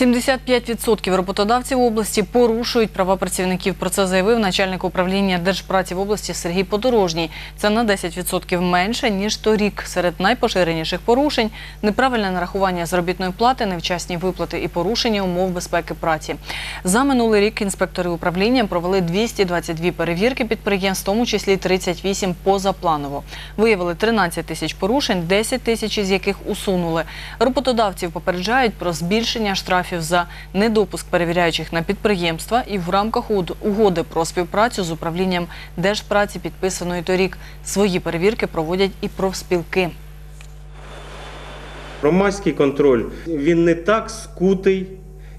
75% роботодавців області порушують права працівників. Про це заявив начальник управління Держпраці в області Сергій Подорожній. Це на 10% менше ніж торік. Серед найпоширеніших порушень неправильне нарахування заробітної плати, невчасні виплати і порушення умов безпеки праці. За минулий рік інспектори управління провели 222 перевірки підприємств, в тому числі 38 позапланово. Виявили 13 тисяч порушень, 10 тисяч із яких усунули. Роботодавців попереджають про збільшення штрафів за недопуск перевіряючих на підприємства і в рамках угоди про співпрацю з управлінням Держпраці, підписаної торік. Свої перевірки проводять і профспілки. Громадський контроль він не так скутий,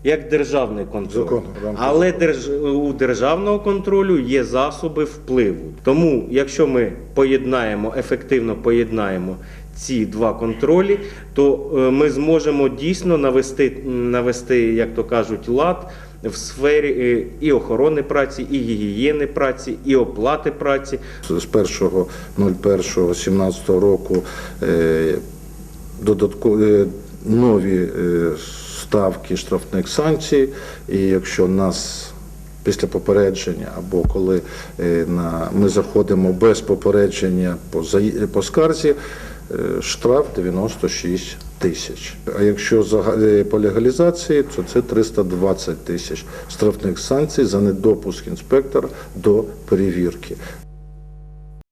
як державний контроль. Рамках Але держ... у державного контролю є засоби впливу. Тому, якщо ми поєднаємо, ефективно поєднаємо ці два контролі, то е, ми зможемо дійсно навести, навести як то кажуть, лад в сфері е, і охорони праці, і гігієни праці, і оплати праці. З 1.01.17 року е, додаткові нові ставки штрафних санкцій. І якщо нас після попередження або коли ми заходимо без попередження по, скарзі, штраф 96 тисяч. А якщо е, по легалізації, то це 320 тисяч штрафних санкцій за недопуск інспектора до перевірки.